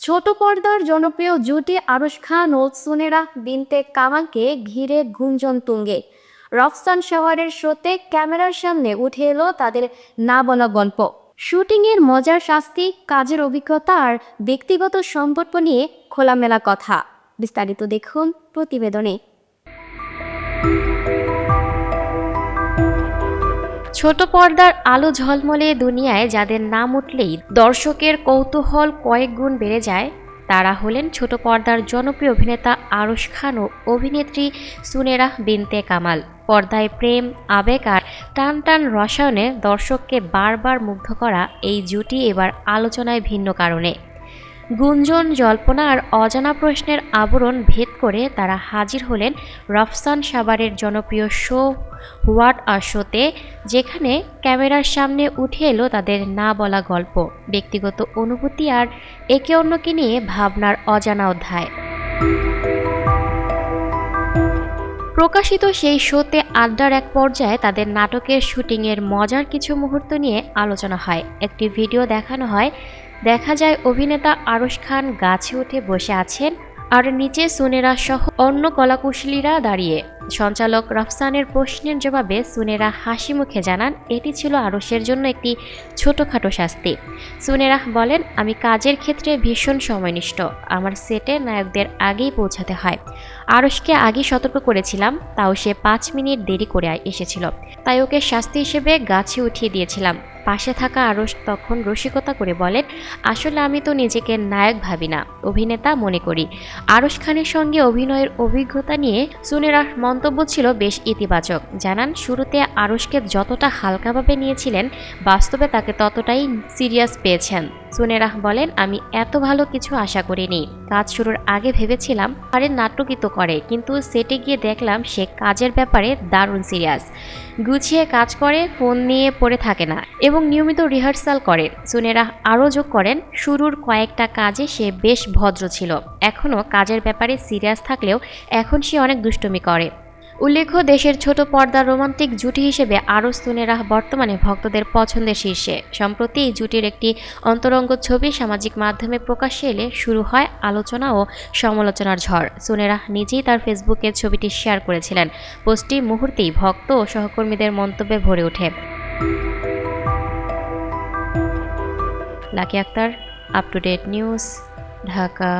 ছোট পর্দার জনপ্রিয় জুটি আরশ খান ও সুনেরা বিনতে কামালকে ঘিরে গুঞ্জন তুঙ্গে। রফসান শহরের শোতে ক্যামেরার সামনে উঠে এলো তাদের না বলা গল্প। শুটিংয়ের মজার শাস্তি, কাজের অভিজ্ঞতা আর ব্যক্তিগত সম্পর্ক নিয়ে খোলামেলা কথা। বিস্তারিত দেখুন প্রতিবেদনে। ছোট পর্দার আলো ঝলমলে দুনিয়ায় যাদের নাম উঠলেই দর্শকের কৌতূহল কয়েক গুণ বেড়ে যায়, তারা হলেন ছোট পর্দার জনপ্রিয় অভিনেতা আরশ খান ও অভিনেত্রী সুনেরা বিনতে কামাল। পর্দায় প্রেম, আবেগ আর টান টান রসায়নে দর্শককে বারবার মুগ্ধ করা এই জুটি এবার আলোচনায় ভিন্ন কারণে। গুঞ্জন, জল্পনা আর অজানা প্রশ্নের আবরণ ভেদ করে তারা হাজির হলেন রফসান সাবারের জনপ্রিয় শো হোয়াট আ শোতে, যেখানে ক্যামেরার সামনে উঠে এলো তাদের না বলা গল্প, ব্যক্তিগত অনুভূতি আর একে অন্যকে নিয়ে ভাবনার অজানা অধ্যায়। প্রকাশিত সেই শোতে আড্ডার এক পর্যায়ে তাদের নাটকের শুটিংয়ের মজার কিছু মুহূর্ত নিয়ে আলোচনা হয়। একটি ভিডিও দেখানো হয় দেখা যায় অভিনেতা আরশ খান গাছে উঠে বসে আছেন আর নিচে সুনেরা সহ অন্য কলাকুশলীরা দাঁড়িয়ে। সঞ্চালক রফসানের প্রশ্নের জবাবে সুনেরা হাসি মুখে জানান, এটি ছিল আরশের জন্য একটি ছোটোখাটো শাস্তি। সুনেরা বলেন, আমি কাজের ক্ষেত্রে ভীষণ সময়নিষ্ঠ। আমার সেটে নায়কদের আগেই পৌঁছাতে হয়। আরশকে আগেই সতর্ক করেছিলাম, তাও সে পাঁচ মিনিট দেরি করে এসেছিল। তাই ওকে শাস্তি হিসেবে গাছে উঠিয়ে দিয়েছিলাম। পাশে থাকা আরশ তখন রসিকতা করে বলেন, আসলে আমি তো নিজেকে নায়ক ভাবি না, অভিনেতা মনে করি। আরশ খানের সঙ্গে অভিনয়ের অভিজ্ঞতা নিয়ে সুনেরার মন্তব্য ছিল বেশ ইতিবাচক। জানান, শুরুতে আরশকে যতটা হালকাভাবে নিয়েছিলেন, বাস্তবে তাকে ততটাই সিরিয়াস পেয়েছেন। সুনেরাহ বলেন, আমি এত ভালো কিছু আশা করিনি। কাজ শুরুর আগে ভেবেছিলাম আরে নাটকিত করে, কিন্তু সেটে গিয়ে দেখলাম সে কাজের ব্যাপারে দারুণ সিরিয়াস। গুছিয়ে কাজ করে, ফোন নিয়ে পড়ে থাকে না এবং নিয়মিত রিহার্সাল করে। সুনেরা আরও যোগ করেন, শুরুর কয়েকটা কাজে সে বেশ ভদ্র ছিল। এখনও কাজের ব্যাপারে সিরিয়াস থাকলেও এখন সে অনেক দুষ্টুমি করে। উল্লেখ্য, দেশের ছোট পর্দার রোমান্টিক জুটি হিসেবে আরও সুনেরা বর্তমানে ভক্তদের পছন্দের শীর্ষে। সম্প্রতি এই জুটির একটি অন্তরঙ্গ ছবি সামাজিক মাধ্যমে প্রকাশ্যে এলে শুরু হয় আলোচনা ও সমালোচনার ঝড়। সুনেরা নিজেই তার ফেসবুকে ছবিটি শেয়ার করেছিলেন। পোস্টটি মুহূর্তেই ভক্ত ও সহকর্মীদের মন্তব্যে ভরে ওঠে। Lucky Akter up to date news Dhaka.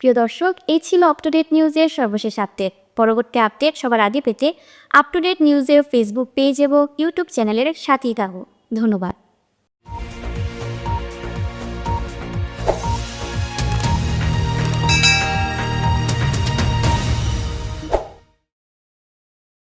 প্রিয় দর্শক, এই ছিল আপ টু ডেট নিউজের সর্বশেষ আপডেট পরবর্তী আপডেট সবার আগে পেতে আপ টু ডেট নিউজের ফেসবুক পেজ এবং ইউটিউব চ্যানেলের সাথেই থাকো ধন্যবাদ।